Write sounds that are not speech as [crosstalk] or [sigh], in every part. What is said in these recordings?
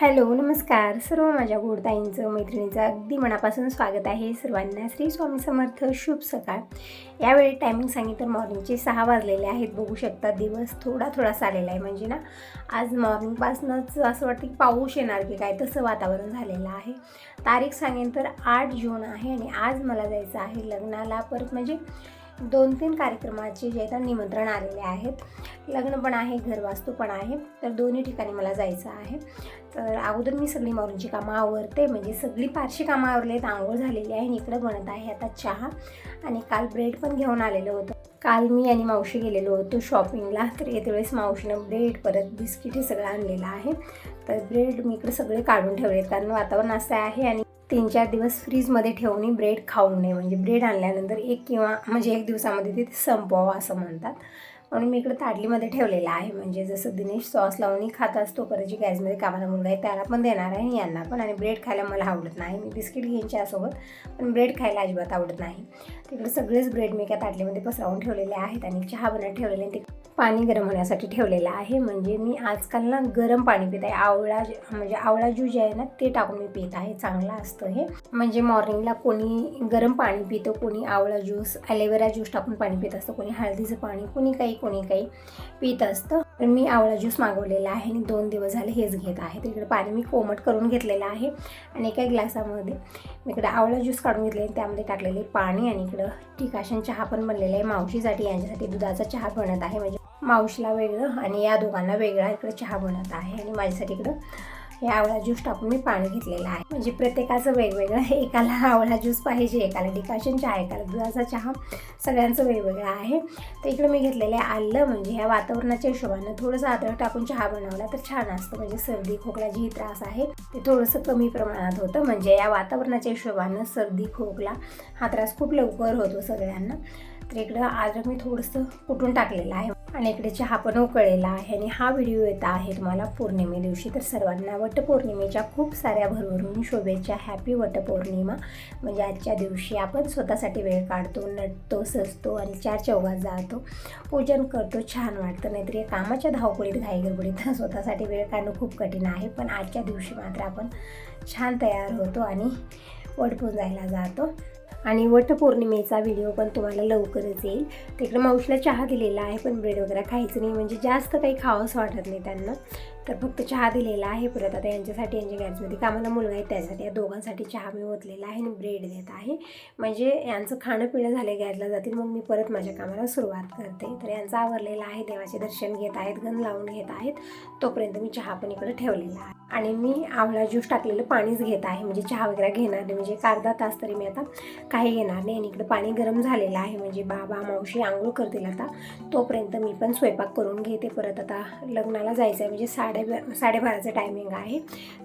Hello नमस्कार. सर्व माझ्या गोडताईंचं मैत्रिणीचं अगदी मनापासून स्वागत आहे सर्वांना. श्री स्वामी समर्थ शुभ सकाळ. यावेळी टायमिंग सांगितलं तर मॉर्निंगचे सहा वाजलेले आहेत. बघू शकता दिवस थोडा थोडासा आलेला आहे. म्हणजे ना आज मॉर्निंगपासूनच असं वाटतं की पाऊस येणार की काय तसं वातावरण झालेलं आहे. तारीख सांगेन तर आठ जून आहे आणि आज मला जायचं आहे लग्नाला. परत म्हणजे दोन तीन कार्यक्रमाचे जे आहेत निमंत्रण आलेले आहेत. लग्न पण आहे घरवास्तू पण आहे तर दोन्ही ठिकाणी मला जायचं आहे. तर अगोदर मी सगळी मारुंची कामं आवरते म्हणजे सगळी फारशी कामं आवरली आहेत आंघोळ झालेली आहे आणि इकडं बनत आहे आता चहा आणि काल ब्रेड पण घेऊन आलेलं होतं. काल मी आणि मावशी गेलेलो होतो शॉपिंगला तर येते वेळेस मावशीनं ब्रेड परत बिस्किट हे सगळं आणलेलं आहे. तर ब्रेड मी इकडे सगळे काढून ठेवलेत कारण वातावरण असं आहे आणि तीन चार दिवस फ्रीजमध्ये ठेवून ब्रेड खाऊ नये. म्हणजे ब्रेड आणल्यानंतर एक किंवा म्हणजे एक दिवसामध्ये ते संपवावं असं म्हणतात. म्हणून मी इकडे ताटलीमध्ये ठेवलेलं आहे. म्हणजे जसं दिनेश सॉस लावून खात असतो परत जी गॅसमध्ये कामाला मुलगा आहे त्याला पण देणार आहे आणि यांना पण. आणि ब्रेड खायला मला आवडत नाही. मी बिस्किट घेईन चहासोबत पण ब्रेड खायला अजिबात आवडत नाही. तिकडे सगळेच ब्रेड मी एका ताटलीमध्ये पसरवून ठेवलेले आहेत आणि चहा बनत ठेवलेले आहे ते पाणी गरम होण्यासाठी ठेवलेलं आहे. म्हणजे मी आजकाल ना गरम पाणी पित आहे. आवळा म्हणजे आवळा ज्यूस जे आहे ना ते टाकून मी पित आहे. चांगलं असतं हे. म्हणजे मॉर्निंगला कोणी गरम पाणी पितं कोणी आवळा ज्यूस ॲलोवेरा ज्यूस टाकून पाणी पित असतं कोणी हळदीचं पाणी कोणी काही कोणी काही पित असतं तर मी आवळा ज्यूस मागवलेला आहे आणि दोन दिवस झाले हेच घेत आहे. तिकडे पाणी मी कोमट करून घेतलेलं आहे आणि एका ग्लासामध्ये मी इकडे आवळा ज्यूस काढून घेतले आणि त्यामध्ये टाकलेले पाणी आणि इकडं टिकाशन चहा पण बनलेला आहे. मावशीसाठी यांच्यासाठी दुधाचा चहा बनत आहे. म्हणजे मावशीला वेगळं आणि या दोघांना वेगळा इकडे चहा बनत आहे आणि माझ्यासाठी इकडं हे आवळा ज्यूस टाकून मी पाणी घेतलेलं आहे. म्हणजे प्रत्येकाचं वेगवेगळं एकाला आवळा ज्यूस पाहिजे एकाला डिकाशन चहा एकाला दुधाचा चहा सगळ्यांचं वेगवेगळं आहे. तर इकडे मी घेतलेलं आहे आलं म्हणजे ह्या वातावरणाच्या हिशोबानं थोडंसं अद्रक टाकून चहा बनवला तर छान असतं. म्हणजे सर्दी खोकला जी त्रास आहे. ते थोडंसं कमी प्रमाणात होतं. म्हणजे या वातावरणाच्या हिशोबानं सर्दी खोकला हा त्रास खूप लवकर होतो सगळ्यांना. तर इकडं अद्रक मी थोडंसं कुटून टाकलेलं आहे. आणि इकडे चहा पण उकळलेला आहे आणि हा व्हिडिओ येत आहे तुम्हाला पौर्णिमे दिवशी. तर सर्वांना वटपौर्णिमेच्या खूप साऱ्या भरभरून शुभेच्छा. हॅपी वटपौर्णिमा. म्हणजे आजच्या दिवशी आपण स्वतःसाठी वेळ काढतो नटतो सजतो आणि चार चौघात जातो. पूजन करतो छान वाटतं. नाहीतर या कामाच्या धावपळीत घाईगडबडीत [laughs] स्वतःसाठी वेळ काढणं खूप कठीण आहे. पण आजच्या दिवशी मात्र आपण छान तयार होतो आणि वटपून जायला जातो. आणि वटपौर्णिमेचा व्हिडिओ पण तुम्हाला लवकरच येईल. तिकडे मावशीला चहा दिलेला आहे पण ब्रेड वगैरे खायचं नाही म्हणजे जास्त काही खावंसं वाटत नाही त्यांना. तर फक्त चहा दिलेला आहे. परत आता यांच्यासाठी यांच्या गॅसमध्ये कामाला मुलगा आहे. त्यासाठी या दोघांसाठी चहा मी ओतलेला आहे आणि ब्रेड देत आहे. म्हणजे यांचं खाणं पिणं झाले गॅसला जातील. मग मी परत माझ्या कामाला सुरुवात करते. तर यांचं आवरलेलं आहे. देवाचे दर्शन घेत आहेत गण लावून घेत आहेत. तोपर्यंत मी चहा पण इकडे ठेवलेला आहे. आणि मी आवळा ज्यूस टाकलेलं पाणीच घेत आहे. म्हणजे चहा वगैरे घेणार नाही. म्हणजे एक अर्धा तास तरी मी आता काही घेणार नाही. आणि इकडे पाणी गरम झालेलं आहे. म्हणजे बाबा मावशी आंघोळ करतील आता. तोपर्यंत मी पण स्वयंपाक करून घेते. परत आता लग्नाला जायचं आहे म्हणजे साडे साडेबाराचं टायमिंग आहे.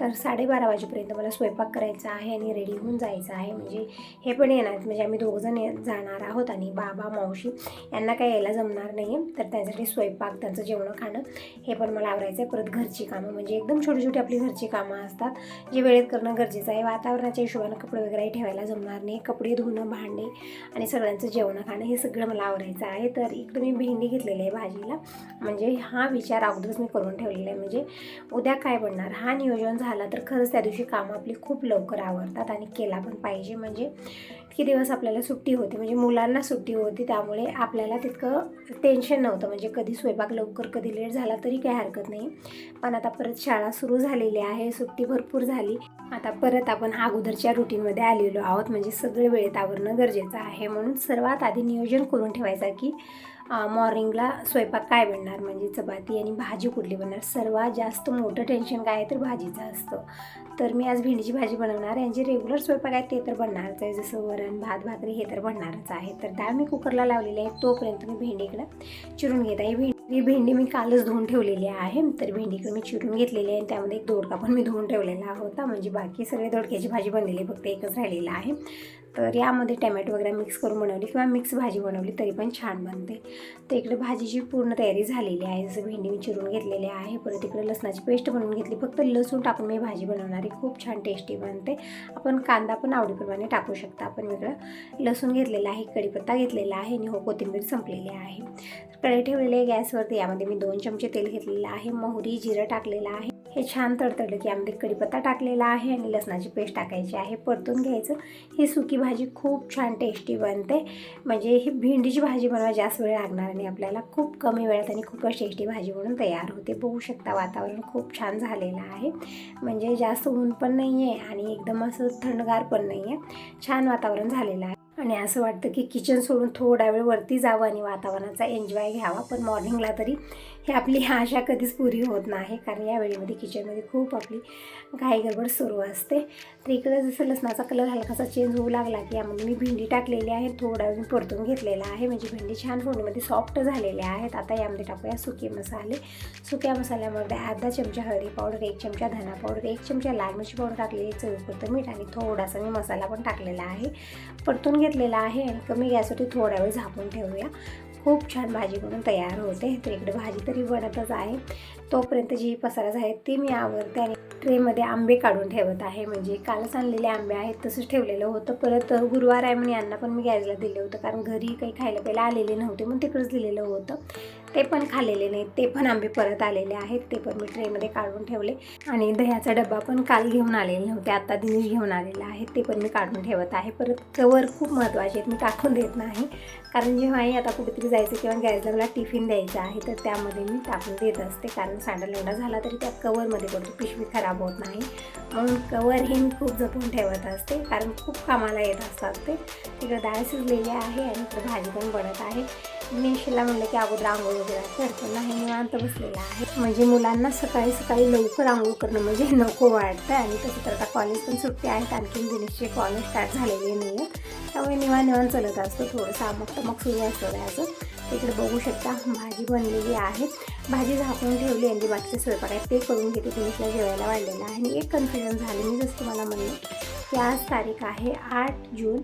तर साडेबारा वाजेपर्यंत मला स्वयंपाक करायचा आहे आणि रेडी होऊन जायचं आहे. म्हणजे हे पण येणार. म्हणजे आम्ही दोघंजण ये- जाणार आहोत आणि बाबा मावशी यांना काही यायला जमणार नाही तर त्यासाठी स्वयंपाक त्यांचं जेवणं खाणं हे पण मला आवरायचं आहे. परत घरची कामं. म्हणजे एकदम छोटी छोटी आपली घरची कामं असतात. जे वेळेत करणं गरजेचं आहे. वातावरणाच्या हिशोबानं कपडे वगैरे ठेवायला जमणार नाही. कपडे धुणं भांडे आणि सगळ्यांचं जेवणं खाणं हे सगळं मला आवरायचं आहे. तर एकदम मी भेंडी घेतलेली आहे भाजीला. म्हणजे हा विचार अगोदरच मी करून ठेवलेला आहे. म्हणजे म्हणजे उद्या काय बनणार? हा नियोजन झाला तर खरंच त्या दिवशी कामं आपली खूप लवकर आवरतात आणि केला पण पाहिजे. म्हणजे इतके दिवस आपल्याला सुट्टी होती. म्हणजे मुलांना सुट्टी होती त्यामुळे आपल्याला तितकं टेन्शन नव्हतं. म्हणजे कधी स्वयंपाक लवकर कधी लेट झाला तरी काही हरकत नाही. पण आता परत शाळा सुरू झालेली आहे सुट्टी भरपूर झाली. आता परत आपण अगोदरच्या रुटीनमध्ये आलेलो आहोत. म्हणजे सगळे वेळेत आवरणं गरजेचं आहे. म्हणून सर्वात आधी नियोजन करून ठेवायचं की मॉर्निंगला स्वयंपाक काय बनणार? म्हणजे चपाती आणि भाजी कुठली बनणार? सर्वात जास्त मोठं टेन्शन काय आहे तर भाजीचं असतं. तर मी आज भेंडीची भाजी बनवणार यांचे रेग्युलर स्वयंपाक आहे ते तर बनणारच आहे. जसं वरण भात भाकरी हे तर बनणारच आहे. तर डाळ मी कुकरला लावलेली आहे. तोपर्यंत मी भेंडीकडं चिरून घेत आहे. भेंडी ही भेंडी मी कालच धुवून ठेवलेली आहे. तर भेंडीकडे मी चिरून घेतलेली आहे आणि त्यामध्ये एक दोडका पण मी धुवून ठेवलेला होता. म्हणजे बाकी सगळे दोडक्याची भाजी बनलेली आहे, फक्त एकच राहिलेला आहे. तर यामध्ये टमॅटो वगैरे मिक्स करून बनवली किंवा मिक्स भाजी बनवली तरी पण छान बनते. तर इकडे भाजीची पूर्ण तयारी झालेली आहे जसं भेंडी मी चिरून घेतलेली आहे परत इकडे लसणाची पेस्ट बनवून घेतली. फक्त लसूण टाकून मी भाजी बनवणारी खूप छान टेस्टी बनते. आपण कांदा पण आवडीप्रमाणे टाकू शकता. आपण इकडं लसूण घेतलेला आहे कढीपत्ता घेतलेला आहे आणि हो कोथिंबीर संपलेली आहे. कढई ठेवलेली आहे गॅसवरती. यामध्ये मी दोन चमचे तेल घेतलेलं आहे. मोहरी जिरं टाकलेलं आहे. हे छान तडतडलं की यामध्ये कढीपत्ता टाकलेला आहे आणि लसणाची पेस्ट टाकायची आहे. परतून घ्यायचं. ही सुकी भाजी खूप छान टेस्टी बनते. म्हणजे ही भेंडीची भाजी बनवायला जास्त वेळ लागणार आणि आपल्याला खूप कमी वेळात आणि खूपच टेस्टी भाजी म्हणून तयार होते. बघू शकता वातावरण खूप छान झालेलं आहे. म्हणजे जास्त ऊन पण नाही आहे आणि एकदम असं थंडगार पण नाही आहे छान वातावरण झालेलं आहे. आणि असं वाटतं की किचन सोडून थोडा वेळ वरती जावं आणि वातावरणाचा एन्जॉय घ्यावा. पण मॉर्निंगला तरी हे आपली [laughs] आशा कधीच पुरी होत नाही कारण या वेळेमध्ये किचनमध्ये खूप आपली घाई गडबड सुरू असते. तर इकडं जसं लसणाचा कलर हलकासा चेंज होऊ लागला की यामध्ये मी भेंडी टाकलेली आहे थोडा वेळ परतून घेतलेला आहे. म्हणजे भेंडी छान फोडणीमध्ये सॉफ्ट झालेल्या आहेत. आता यामध्ये टाकूया सुके मसाले. सुक्या मसाल्यामध्ये अर्धा चमचा हळदी पावडर एक चमचा धना पावडर एक चमचा लाल मिरची पावडर टाकलेली चवीपुरतं मीठ आणि थोडासा मी मसाला पण टाकलेला आहे. परतून घेतलेला आहे आणि कमी गॅसवरती थोडा वेळ झाकून ठेवूया. खूप छान भाजी बनून तयार होते. तर इकडे भाजी तरी बनतच आहे. तोपर्यंत जी पसाराच आहे ती मी आवडते आणि ट्रेमध्ये आंबे काढून ठेवत आहे. म्हणजे कालच आणलेले आंबे आहेत तसंच ठेवलेलं होतं. परत गुरुवार आहे म्हणून यांना पण मी गॅसला दिलं होतं. कारण घरी काही खायला प्यायला आलेले नव्हते म्हणून तिकडंच दिलेलं होतं. ते पण खाल्लेले नाहीत. ते पण आंबे परत आलेले आहेत. ते पण मी ट्रेमध्ये काढून ठेवले. आणि दह्याचा डब्बा पण काल घेऊन आलेले नव्हते. आत्ता दिनेश घेऊन आलेला आहे. ते पण मी काढून ठेवत आहे. परत कवर खूप महत्त्वाचे आहेत. मी टाकून देत नाही. कारण जेव्हाही आता कुठेतरी जायचं किंवा गॅसला मला टिफिन द्यायचा आहे तर त्यामध्ये मी टाकून देत असते. कारण सांडा एवढा झाला तरी त्या कवरमध्ये पडतो. पिशवी खराब होत नाही. म्हणून कवर हे मी खूप जपून ठेवत असते. कारण खूप कामाला येत असतात ते. तिकडं डाळ शिजलेली आहे आणि तिकडं भाजी पण बनत आहे. मी शिला म्हणलं की अगोदर आंघोळ वगैरे करतो. नाही निवांत बसलेला आहे. म्हणजे मुलांना सकाळी सकाळी लवकर आंघोळ करणं म्हणजे [laughs] नको वाटतं. आणि तसं तर आता कॉलेज पण सुट्टी आहेत. आणखीन दिनेशचे कॉलेज स्टार्ट झालेले नाही आहे त्यामुळे निवाण निवान चालत असतो थोडंसं. आमक तमक सुरू असतो त्याचं. इकडे बघू शकता भाजी बनलेली आहे. भाजी झाकून ठेवली आणि बाकीचा स्वयंपाक आहे ते करून घेते. दिनेशला जेवायला वाढलेलं आहे. आणि एक कन्फ्युजन झालं मी जसं तुम्हाला म्हणलं की आज तारीख आहे आठ जून.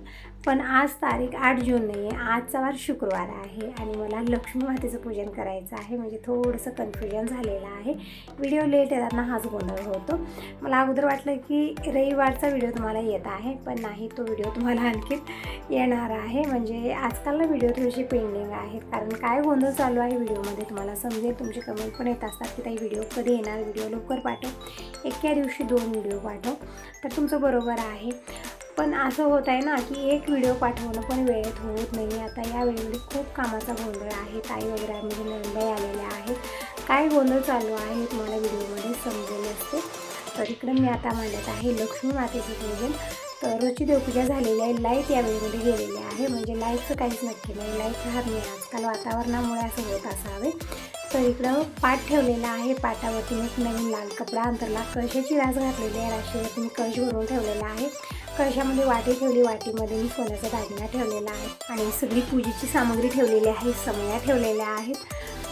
पण आज तारीख आठ जून नाही आहे आजचा वार शुक्रवार आहे आणि मला लक्ष्मी मातेचं पूजन करायचं आहे. म्हणजे थोडंसं कन्फ्युजन झालेलं आहे. व्हिडिओ लेट येताना हाच गोंधळ होतो. मला अगोदर वाटलं की रविवारचा व्हिडिओ तुम्हाला येत आहे पण नाही तो व्हिडिओ तुम्हाला आणखी येणार आहे. म्हणजे आजकाल ना व्हिडिओ थोडेसे पेंडिंग आहेत. कारण काय गोंधळ चालू आहे व्हिडिओमध्ये तुम्हाला समजेल. तुमचे कमेंट पण येत असतात की ताई व्हिडिओ कधी येणार? व्हिडिओ लवकर पाठव. एका दिवशी दोन व्हिडिओ पाठव. तर तुमचं बरोबर आहे. पण असं होत आहे ना की एक व्हिडिओ पाठवणं पण वेळेत होत नाही आता या वेळेमध्ये खूप कामाचा गोंधळ आहे. ताई वगैरे म्हणजे नंदाई आलेल्या आहेत. काय गोंधळ चालू आहे तुम्हाला व्हिडिओमध्ये समजेल असते. तर इकडं मी आता मांडत आहे लक्ष्मी मातेचं पूजन. तर रोजची देवपूजा झालेली आहे. लाइट या वेळेमध्ये गेलेली आहे. म्हणजे लाईटचं काहीच नक्की नाही. लाइट राहत नाही. आजकाल वातावरणामुळे असं होत असावे. तर इकडं पाट ठेवलेला आहे. पाटावरती एक नवीन लाल कपडा अंतरला कळशाची रास घातलेली आहे. राशीवरती मी कळश भरून ठेवलेला आहे. कळशामध्ये वाटी ठेवली? वाटीमध्ये मी सोन्याचा दागिना ठेवलेला आहे आणि सगळी पूजेची सामग्री ठेवलेली आहे समया ठेवलेल्या आहेत.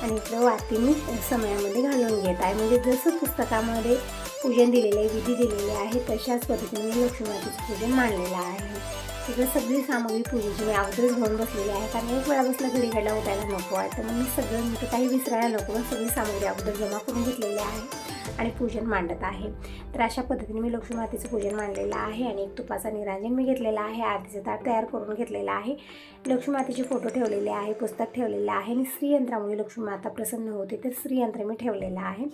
आणि इथलं वाती मी समयामध्ये घालून घेत आहे. म्हणजे जसं पुस्तकामध्ये पूजन दिलेलं आहे विधी दिलेले आहे तशाच पद्धतीने मी लक्ष्मी पूजन मांडलेलं आहे. तिकडे सगळी सामग्री पूजेची मी अगोदरच घेऊन बसलेली आहे. कारण एक वेळा बसला घरी घडला उठायला नको वाटतं मग मी सगळं मी काही विसरायला नको सगळी सामग्री अगोदर जमा करून घेतलेली आहे. आणि पूजन मांडत आहे. तर अशा पद्धतीने मी लक्ष्मी मातेचं पूजन मांडलेलं आहे आणि एक तुपाचा निरांजन मी घेतलेला आहे. आरतीचं ताट तयार करून घेतलेलं आहे. लक्ष्मी मातेचे फोटो ठेवलेले आहे पुस्तक ठेवलेलं आहे आणि श्रीयंत्रामुळे लक्ष्मी माता प्रसन्न होते तर श्रीयंत्र मी ठेवलेलं आहे.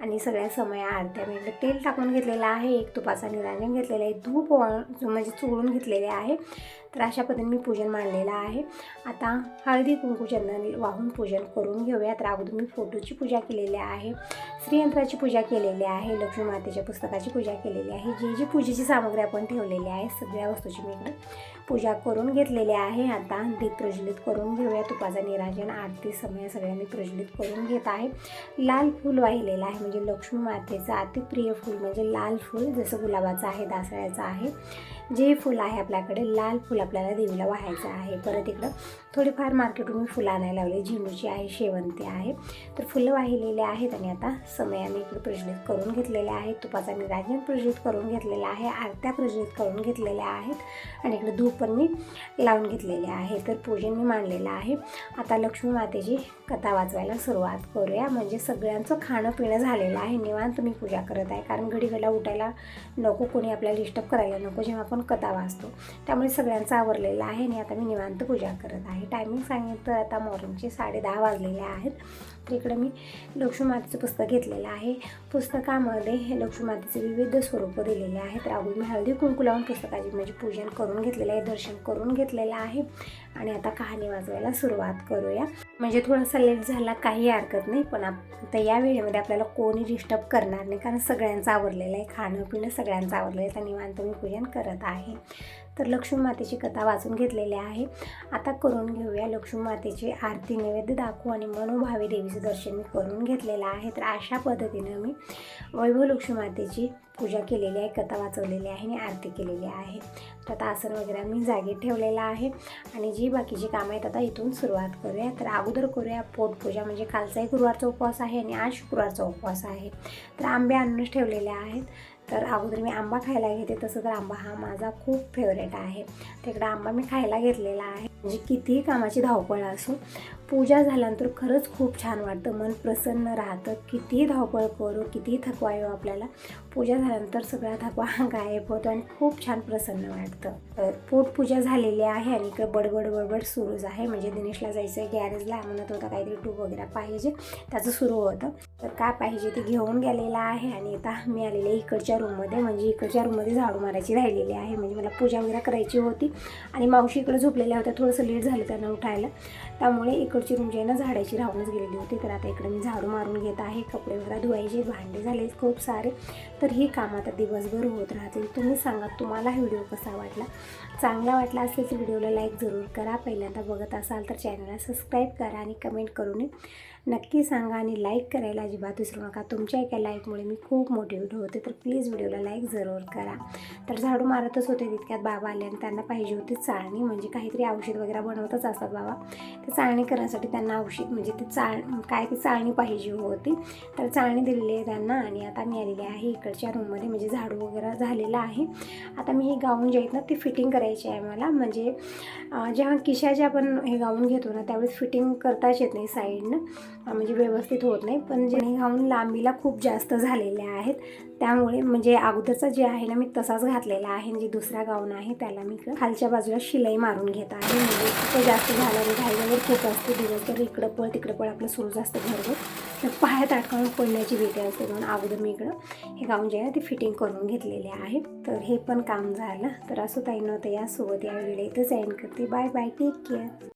आणि सगळ्या समया आरत्या मी तेल टाकून घेतलेलं आहे. एक तुपाचा निरांजन घेतलेला आहे. धूप म्हणजे चोळून घेतलेले आहे. तर अशा पद्धतीने मी पूजन मांडलेलं आहे. आता हळदी कुंकू चंदन वाहून पूजन करून घेऊया तर अगोदर मी फोटोची पूजा केलेली आहे. श्रीयंत्राची पूजा केलेली आहे. लक्ष्मी मातेच्या पुस्तकाची पूजा केलेली आहे. जी जी पूजेची सामग्री आपण ठेवलेली आहे सगळ्या वस्तूची मी इकडे पूजा करून घेतलेली आहे. आता दीप प्रज्वलित करून घेऊया तुपाचा निराजन आरती समय सगळ्यांनी प्रज्वलित करून घेत आहे. लाल फूल वाहिलेलं आहे. म्हणजे लक्ष्मी मातेचं अतिप्रिय फूल म्हणजे लाल फूल. जसं गुलाबाचं आहे दासळ्याचं आहे. जे फुल आहे आपल्याकडे लाल फुल आपल्याला देवीला वाहायचं आहे. परत इकडं थोडीफार मार्केटून मी फुलं आणायला लावले. झेंडूची आहे शेवंती आहे. तर फुलं वाहिलेले आहेत आणि आता समयाने इकडे प्रज्वलित करून घेतलेले आहेत. तुपाचा निराजन प्रज्वलित करून घेतलेला आहे. आरत्या प्रज्वलित करून घेतलेल्या आहेत. आणि इकडे धूप पण मी लावून घेतलेले आहे. तर पूजन मी मांडलेलं आहे. आता लक्ष्मी मातेची कथा वाचवायला सुरुवात करूया. म्हणजे सगळ्यांचं खाणं पिणं झालेलं आहे. निवांत मी पूजा करत आहे. कारण घडीघडीला उठायला नको कोणी आपल्याला डिस्टर्ब करायला नको. जेव्हा आपण लावून कथा वाचतो. त्यामुळे सगळ्यांचं आवरलेलं आहे आणि आता मी निवांत पूजा करत आहे. टायमिंग सांगितलं तर आता मॉर्निंगचे साडे दहा वाजलेले आहेत. तर इकडे मी लक्ष्मी मातेचं पुस्तक घेतलेलं आहे. पुस्तकामध्ये हे लक्ष्मी मातेचे विविध स्वरूपं दिलेले आहेत. राहुल मी हळदी कुंकू लावून पुस्तकाची म्हणजे पूजन करून घेतलेलं आहे दर्शन करून घेतलेलं आहे. आणि आता कहाणी वाजवायला सुरुवात करूया. म्हणजे थोडासा लेट झाला काही हरकत नाही पण आता या वेळेमध्ये आपल्याला कोणी डिस्टर्ब करणार नाही कारण सगळ्यांचं आवरलेलं आहे खाणं पिणं सगळ्यांचं आवरलेलं आहे तर निवांत मी पूजन करत आहे. तर लक्ष्मी मातेची कथा वाचून घेतलेली आहे. आता करून घेऊया लक्ष्मी मातेची आरती नैवेद्य दाखवू आणि मनोभावी देवीचं दर्शन मी करून घेतलेलं आहे. तर अशा पद्धतीनं मी वैभव लक्ष्मी मातेची पूजा केलेली आहे कथा वाचवलेली आहे आणि आरती केलेली आहे. तर आता आसन वगैरे मी जागी ठेवलेलं आहे. आणि जी बाकीची कामं आहेत आता इथून सुरुवात करूया. तर अगोदर करूया पोटपूजा म्हणजे कालचाही गुरुवारचा उपवास आहे आणि आज शुक्रवारचा उपवास आहे. तर आंबे आणूनच ठेवलेले आहेत. तर अगोदर मी आंबा खायला घेते तसं तर आंबा हा माझा खूप फेवरेट आहे. तिकडं आंबा मी खायला घेतलेला आहे. म्हणजे कितीही कामाची धावपळ असो पूजा झाल्यानंतर खरंच खूप छान वाटतं. मन प्रसन्न राहतं. कितीही धावपळ करू किती थकवा येऊ आपल्याला. पूजा झाल्यानंतर सगळा थकवा [laughs] गायब होतो आणि खूप छान प्रसन्न वाटतं. तर पोटपूजा झालेली आहे आणि इकडे बडबड बडबड सुरूच आहे. म्हणजे दिनेशला जायचं आहे गॅरेजला. म्हणत होता काहीतरी टूब वगैरे पाहिजे. त्याचं सुरू होतं. तर काय पाहिजे ते घेऊन गेलेलं आहे आणि आता मी आलेले इकडच्या रूममध्ये म्हणजे इकडच्या रूममध्ये झाडू मारायची राहिलेली आहे. म्हणजे मला पूजा वगैरे करायची होती. आणि मावशी इकडे झोपलेल्या होत्या. थोडंसं लेट झालं त्यांना उठायला. त्यामुळे इकडची रूम जी आहे ना झाडाची राहूनच गेलेली होती. तर आता इकडे मी झाडू मारून घेत आहे. कपडे वगैरे धुवायचे भांडे झाले खूप सारे. तर ही काम आता दिवसभर होत राहतील तुम्ही सांगा तुम्हाला हा व्हिडिओ कसा वाटला? चांगला वाटला असेल तर व्हिडिओला लाईक जरूर करा. पहिल्यांदा बघत असाल तर चॅनलला सबस्क्राईब करा आणि कमेंट करून नक्की सांगा आणि लाईक करायला अजिबात विसरू नका. तुमच्या एका लाईकमुळे मी खूप मोटिवेट होते तर प्लीज व्हिडिओला लाईक जरूर करा. तर झाडू मारतच होते तितक्यात बाबा आले आणि त्यांना पाहिजे होती चाळणी. म्हणजे काहीतरी औषध वगैरे बनवतच असतात बाबा. ते चाळणी करण्यासाठी त्यांना औषध म्हणजे ते चाळ काय ती चाळणी पाहिजे होती. तर चाळणी दिलेली आहे त्यांना आणि आता मी आलेली आहे इकडच्या रूममध्ये म्हणजे झाडू वगैरे झालेलं आहे. आता मी हे गाऊन जे आहेत ना ते फिटिंग करायची आहे मला. म्हणजे जेव्हा किशा जे आपण हे गाऊन घेतो ना त्यावेळेस फिटिंग करताच येत नाही साईडनं म्हणजे व्यवस्थित होत नाही. पण जे घाऊन गाऊन लांबीला खूप जास्त झालेले आहेत. त्यामुळे म्हणजे अगोदरचा जे आहे ना मी तसाच घातलेला आहे. म्हणजे दुसरा गाऊन आहे त्याला मी खालच्या बाजूला शिलाई मारून घेत आहे. म्हणजे खूप जास्त झालं आणि खूप असते. दिवसभर इकडं पळ तिकडं पळ आपलं सुरूच असतं घरभर. तर पायात अटकावून पडण्याची भीती असते. म्हणून अगोदर मी इकडं हे गाऊन जे आहे ते फिटिंग करून घेतलेले आहे. तर हे पण काम झालं. तर असं ताई नव्हतं यासोबत या व्हिडिओ इथंच एंड करते. Bye bye take care